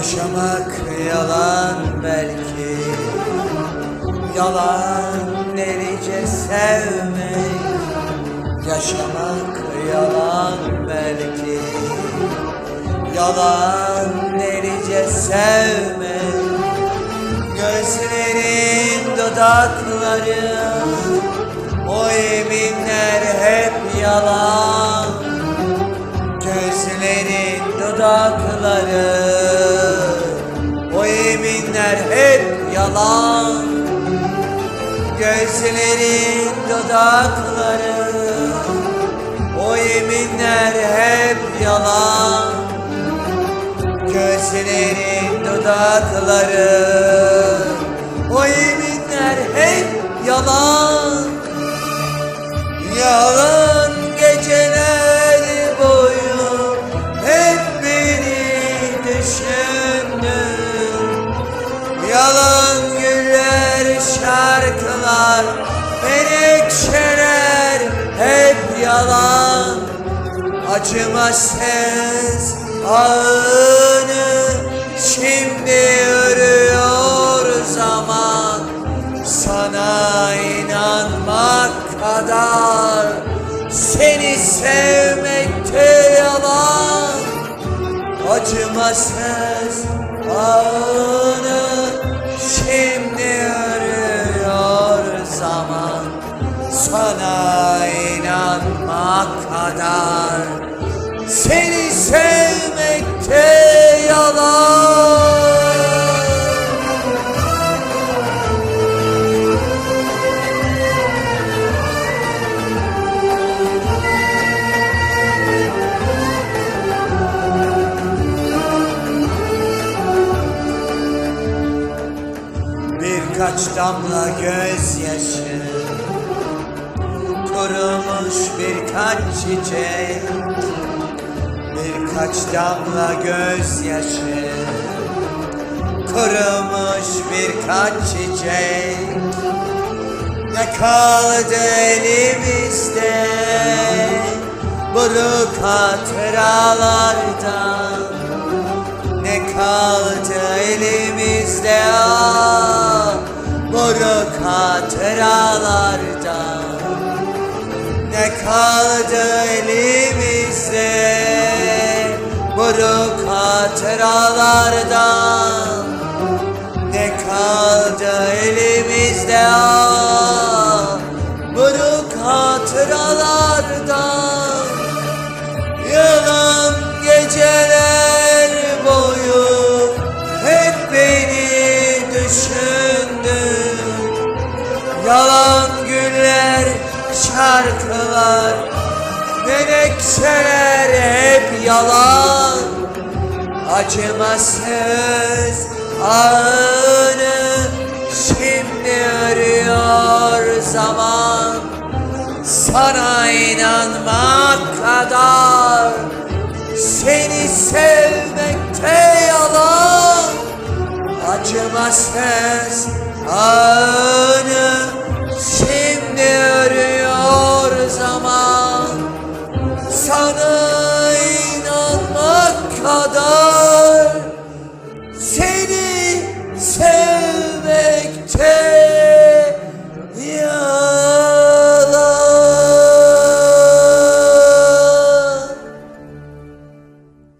Yaşamak yalan belki. Yalan delice sevmek. Yaşamak yalan belki. Yalan delice sevmek. Gözlerin dudakları. O yeminler hep yalan. Gözlerin dudakları. Yalan. Gözlerin dudakları O yeminler hep yalan. Gözlerin dudakları O yeminler hep yalan. Yalan yalan Acımasız ağını şimdi örüyor zaman. Sana inanmak kadar seni sevmekte yalan. Acımasız anı şimdi örüyor zaman. Sana kadar. Seni sevmekte yalan. Birkaç damla gözyaşı Kurumuş birkaç çiçek Birkaç damla gözyaşı Kurumuş birkaç çiçek Ne kaldı elimizde? Buruk hatıralardan ne kaldı elimizde? Ah Buruk hatıralardan kaldı elimizde Buruk hatıralardan. Ne kaldı elimizde? ah şarkılar, menekşeler hep yalan. Acımasız anı şimdi örüyor zaman. Sana inanmak kadar Seni sevmekte yalan. Acımasız anı Şimdi